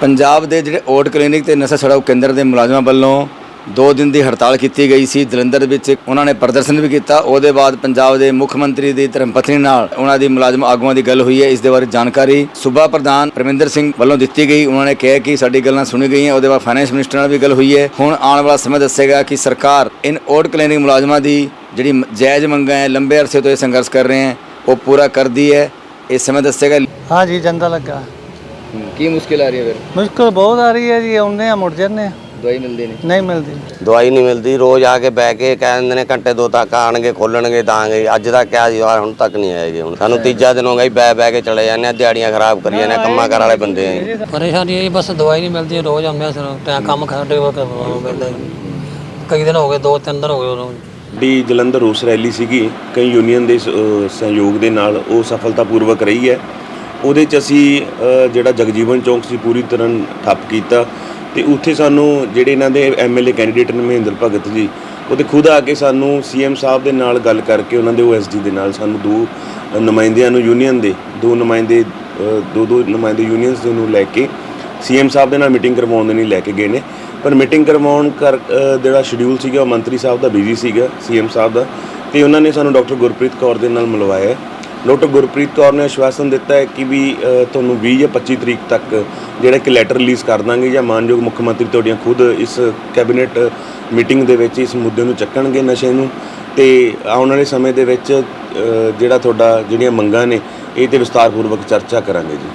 ਪੰਜਾਬ ਦੇ ਜਿਹੜੇ ਓਟ ਕਲੀਨਿਕ ਤੇ ਨਸ਼ਾ ਛੁਡਾਊ ਕੇਂਦਰ ਦੇ ਮੁਲਾਜ਼ਮਾਂ ਵੱਲੋਂ 2 ਦਿਨ ਦੀ ਹੜਤਾਲ ਕੀਤੀ ਗਈ ਸੀ। ਜਲੰਧਰ ਵਿੱਚ ਉਹਨਾਂ ਨੇ ਪ੍ਰਦਰਸ਼ਨ ਵੀ ਕੀਤਾ। ਉਹਦੇ ਬਾਅਦ ਪੰਜਾਬ ਦੇ ਮੁੱਖ ਮੰਤਰੀ ਦੀ ਧਰਮਪਤਨੀ ਨਾਲ ਉਹਨਾਂ ਦੀ ਮੁਲਾਜ਼ਮ ਆਗੂਆਂ ਦੀ ਗੱਲ ਹੋਈ ਹੈ। ਇਸ ਦੇ ਬਾਰੇ ਜਾਣਕਾਰੀ ਸੂਬਾ ਪ੍ਰਧਾਨ ਪਰਮਿੰਦਰ ਸਿੰਘ ਵੱਲੋਂ ਦਿੱਤੀ ਗਈ। ਉਹਨਾਂ ਨੇ ਕਿਹਾ ਕਿ ਸਾਡੀ ਗੱਲਾਂ ਸੁਣੀ ਗਈਆਂ। ਉਹਦੇ ਬਾਅਦ ਫਾਈਨੈਂਸ ਮਿਨਿਸਟਰ ਨਾਲ ਵੀ ਗੱਲ ਹੋਈ ਹੈ। ਹੁਣ ਆਉਣ ਵਾਲਾ ਸਮਾਂ ਦੱਸੇਗਾ ਕਿ ਸਰਕਾਰ ਇਨ ਓਟ ਕਲੀਨਿਕ ਮੁਲਾਜ਼ਮਾਂ ਦੀ ਜਿਹੜੀ ਜਾਇਜ਼ ਮੰਗਾਂ ਹੈ, ਲੰਬੇ ਅਰਸੇ ਤੋਂ ਇਹ ਸੰਘਰਸ਼ ਕਰ ਰਹੇ ਹੈ, ਉਹ ਪੂਰਾ ਕਰਦੀ ਹੈ। ਇਹ ਸਮੇਂ ਦੱਸੇਗਾ ਹਾਂ ਜੀ ਜੰਦਾ ਲੱਗਾ। ਕੀ ਮੁਸ਼ਕਿਲ ਆ ਰਹੀ ਹੈ ਫਿਰ? ਮੁਸ਼ਕਲ ਬਹੁਤ ਆ ਰਹੀ ਹੈ ਜੀ ਆਉਂਦੇ ਆ ਮੁੜ ਜਾਂਦੇ ਆ ਦਵਾਈ ਮਿਲਦੀ ਨਹੀਂ? ਨਹੀਂ ਮਿਲਦੀ। ਦਵਾਈ ਨਹੀਂ ਮਿਲਦੀ ਰੋਜ਼ ਆ ਕੇ ਬਹਿ ਕੇ ਕਹਿੰਦੇ ਨੇ ਘੰਟੇ ਦੋ ਤੱਕ ਆਣਗੇ ਖੋਲਣਗੇ ਦਾਂਗੇ। ਅੱਜ ਦਾ ਕਿਹਾ ਜੀ ਯਾਰ ਹੁਣ ਤੱਕ ਨਹੀਂ ਆਏ ਜੀ ਹੁਣ। ਸਾਨੂੰ ਤੀਜਾ ਦਿਨ ਹੋ ਗਿਆ ਜੀ ਬਹਿ ਬਹਿ ਕੇ ਚਲੇ ਜਾਂਦੇ ਆ ਦਿਹਾੜੀਆਂ ਖਰਾਬ ਕਰੀ ਜਾਂਦੇ ਆ ਕੰਮਾਂ ਕਰ ਵਾਲੇ ਬੰਦੇ ਆ ਜੀ। ਪਰੇਸ਼ਾਨੀ ਇਹ ਬਸ ਦਵਾਈ ਨਹੀਂ ਮਿਲਦੀ ਰੋਜ਼ ਆਉਂਦੇ ਆ ਸਿਰ ਟਾਈਮ ਕੰਮ ਖਾਡੇ ਮਿਲਦਾ ਕਈ ਦਿਨ ਹੋ ਗਏ ਦੋ ਤਿੰਨ ਦਿਨ ਹੋ ਗਏ ਉਦੋਂ ਡੀ ਜਲੰਧਰ ਰੋਸ ਰੈਲੀ ਸੀਗੀ ਕਈ ਯੂਨੀਅਨ ਦੇ ਸ- ਅਹ ਸਹਿਯੋਗ ਦੇ ਨਾਲ ਉਹ ਸਫਲਤਾਪੂਰਵਕ ਰਹੀ ਹੈ। ਉਹਦੇ ਚ ਅਸੀਂ ਜਿਹੜਾ ਜਗਜੀਵਨ ਚੌਂਕ ਸੀ ਪੂਰੀ ਤਰ੍ਹਾਂ ਠੱਪ ਕੀਤਾ ਤੇ ਉੱਥੇ ਸਾਨੂੰ ਜਿਹੜੇ ਇਹਨਾਂ ਦੇ ਐਮਐਲਏ ਕੈਂਡੀਡੇਟ ਨੇ ਮਹਿੰਦਰ ਭਗਤ ਜੀ ਉਹਦੇ ਖੁਦ ਆ ਕੇ ਸਾਨੂੰ ਸੀਐਮ ਸਾਹਿਬ ਦੇ ਨਾਲ ਗੱਲ ਕਰਕੇ ਉਹਨਾਂ ਦੇ ਓਐਸਡੀ ਦੇ ਨਾਲ ਸਾਨੂੰ ਦੋ ਨੁਮਾਇੰਦਿਆਂ ਨੂੰ ਯੂਨੀਅਨ ਦੇ, ਦੋ ਨੁਮਾਇੰਦੇ ਦੋ ਦੋ ਨੁਮਾਇੰਦੇ ਯੂਨੀਅਨਸ ਦੇ ਨੂੰ ਲੈ ਕੇ ਸੀਐਮ ਸਾਹਿਬ ਦੇ ਨਾਲ ਮੀਟਿੰਗ ਕਰਵਾਉਣ ਦੇ ਲਈ ਲੈ ਕੇ ਗਏ ਨੇ। ਪਰ ਮੀਟਿੰਗ ਕਰਵਾਉਣ ਕਰ ਜਿਹੜਾ ਸ਼ਡਿਊਲ ਸੀਗਾ ਉਹ ਮੰਤਰੀ ਸਾਹਿਬ ਦਾ ਬਿਜ਼ੀ ਸੀਗਾ ਸੀਐਮ ਸਾਹਿਬ ਦਾ ਤੇ ਉਹਨਾਂ ਨੇ ਸਾਨੂੰ ਡਾਕਟਰ ਗੁਰਪ੍ਰੀਤ ਕੌਰ ਦੇ ਨਾਲ ਮਿਲਵਾਇਆ। ਡਾਕਟਰ ਗੁਰਪ੍ਰੀਤ ਕੌਰ ਨੇ ਆਸ਼ਵਾਸਨ ਦਿੱਤਾ ਹੈ ਕਿ ਵੀ ਤੁਹਾਨੂੰ 20 ਜਾਂ 25 ਤਰੀਕ ਤੱਕ ਜਿਹੜਾ ਇੱਕ ਲੈਟਰ ਰਿਲੀਜ਼ ਕਰ ਦਾਂਗੇ ਜਾਂ ਮਾਨਯੋਗ ਮੁੱਖ ਮੰਤਰੀ ਤੁਹਾਡੀਆਂ ਖੁਦ ਇਸ ਕੈਬਨਿਟ ਮੀਟਿੰਗ ਦੇ ਵਿੱਚ ਇਸ ਮੁੱਦੇ ਨੂੰ ਚੱਕਣਗੇ ਨਸ਼ੇ ਨੂੰ ਤੇ ਆਉਣ ਵਾਲੇ ਸਮੇਂ ਦੇ ਵਿੱਚ ਜਿਹੜਾ ਤੁਹਾਡਾ ਜਿਹੜੀਆਂ ਮੰਗਾਂ ਨੇ ਇਹ ਤੇ ਵਿਸਤਾਰਪੂਰਵਕ ਚਰਚਾ ਕਰਾਂਗੇ ਜੀ।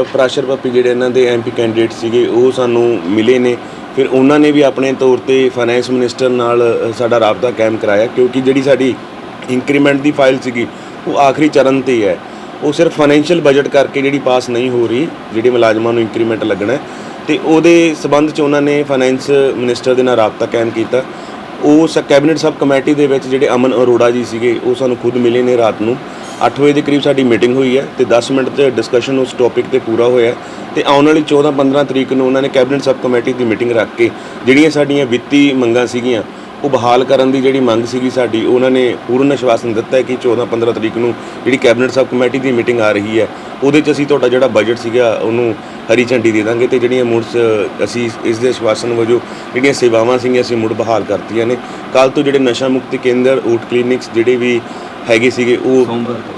ਅ, ਪ੍ਰਾਸ਼ਰ ਪੱਪੀ ਜਿਹੜੇ ਇਹਨਾਂ ਦੇ ਐਮਪੀ ਕੈਂਡੀਡੇਟ ਸੀਗੇ ਉਹ ਸਾਨੂੰ ਮਿਲੇ ਨੇ। ਫਿਰ ਉਹਨਾਂ ਨੇ ਵੀ ਆਪਣੇ ਤੌਰ ਤੇ ਫਾਈਨੈਂਸ ਮਿਨਿਸਟਰ ਨਾਲ ਸਾਡਾ ਰਾਬਤਾ ਕਾਇਮ ਕਰਾਇਆ ਕਿਉਂਕਿ ਜਿਹੜੀ ਸਾਡੀ ਇੰਕਰੀਮੈਂਟ ਦੀ ਫਾਈਲ ਸੀਗੀ ਉਹ ਆਖਰੀ ਚਰਨ ਤੇ ਹੈ। ਉਹ ਸਿਰਫ ਫਾਈਨੈਂਸ਼ੀਅਲ ਬਜਟ ਕਰਕੇ ਜਿਹੜੀ ਪਾਸ ਨਹੀਂ ਹੋ ਰਹੀ ਜਿਹੜੇ ਮੁਲਾਜ਼ਮਾਂ ਨੂੰ ਇੰਕਰੀਮੈਂਟ ਲੱਗਣਾ ਹੈ, ਤੇ ਉਹਦੇ ਸਬੰਧ ਚ ਉਹਨਾਂ ਨੇ ਫਾਈਨੈਂਸ ਮਿਨਿਸਟਰ ਦੇ ਨਾਲ ਰਾਬਤਾ ਕਾਇਮ ਕੀਤਾ। ਉਹ ਸ ਕੈਬਨਿਟ ਸਬ ਕਮੇਟੀ ਦੇ ਵਿੱਚ ਜਿਹੜੇ ਅਮਨ ਅਰੋੜਾ ਜੀ ਸੀਗੇ ਉਹ ਸਾਨੂੰ ਖੁਦ ਮਿਲੇ ਨੇ ਰਾਤ ਨੂੰ। 8 ਵਜੇ ਦੇ ਕਰੀਬ ਸਾਡੀ ਮੀਟਿੰਗ ਹੋਈ ਹੈ ਤੇ 10 ਮਿੰਟ ਤੇ ਡਿਸਕਸ਼ਨ ਉਸ ਟੌਪਿਕ ਤੇ ਪੂਰਾ ਹੋਇਆ ਹੈ। ਤੇ ਆਉਣ ਵਾਲੀ 14 15 ਤਰੀਕ ਨੂੰ ਉਹਨਾਂ ਨੇ ਕੈਬਨਿਟ ਸਬ ਕਮੇਟੀ ਦੀ ਮੀਟਿੰਗ ਰੱਖ ਕੇ ਜਿਹੜੀਆਂ ਸਾਡੀਆਂ ਵਿੱਤੀ ਮੰਗਾਂ ਸੀਗੀਆਂ ਉਹ ਬਹਾਲ ਕਰਨ ਦੀ ਜਿਹੜੀ ਮੰਗ ਸੀਗੀ ਸਾਡੀ ਉਹਨਾਂ ਨੇ ਪੂਰਨ ਆਸ਼ਵਾਸਨ ਦਿੱਤਾ ਹੈ ਕਿ 14 15 ਤਰੀਕ ਨੂੰ ਜਿਹੜੀ ਕੈਬਨਿਟ ਸਬ ਕਮੇਟੀ ਦੀ ਮੀਟਿੰਗ ਆ ਰਹੀ ਹੈ ਉਹਦੇ 'ਚ ਅਸੀਂ ਤੁਹਾਡਾ ਜਿਹੜਾ ਬਜਟ ਸੀਗਾ ਉਹਨੂੰ ਹਰੀ ਝੰਡੀ ਦੇ ਦਾਂਗੇ ਤੇ ਜਿਹੜੀਆਂ ਮੁੜ ਅਸੀਂ ਇਸ ਦੇ ਆਸ਼ਵਾਸਨ ਵਜੋਂ ਜਿਹੜੀਆਂ ਸੇਵਾਵਾਂ ਸੀਗੀਆਂ ਅਸੀਂ ਮੁੜ ਬਹਾਲ ਕਰਤੀਆਂ ਨੇ। ਕੱਲ ਤੋਂ ਜਿਹੜੇ ਨਸ਼ਾ ਮੁਕਤੀ ਕੇਂਦਰ ਊਟ ਕਲੀਨਿਕਸ ਜਿਹੜੇ ਵੀ ਹੈਗੇ ਸੀਗੇ ਉਹ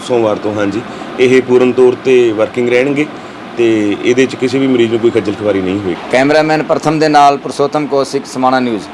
ਸੋਮਵਾਰ ਤੋਂ। ਹਾਂਜੀ। ਇਹ ਪੂਰਨ ਤੌਰ ਤੇ ਵਰਕਿੰਗ ਰਹਿਣਗੇ ਤੇ ਇਹਦੇ 'ਚ ਕਿਸੇ ਵੀ ਮਰੀਜ਼ ਨੂੰ ਕੋਈ ਖੱਜਲ ਖਵਾਰੀ ਨਹੀਂ ਹੋਏਗੀ। ਕੈਮਰਾਮੈਨ ਪ੍ਰਥਮ ਦੇ ਨਾਲ ਪੁਰਸ਼ੋਤਮ ਕੌਸ਼ਿਕ ਸਮਾਣਾ ਨਿਊਜ਼।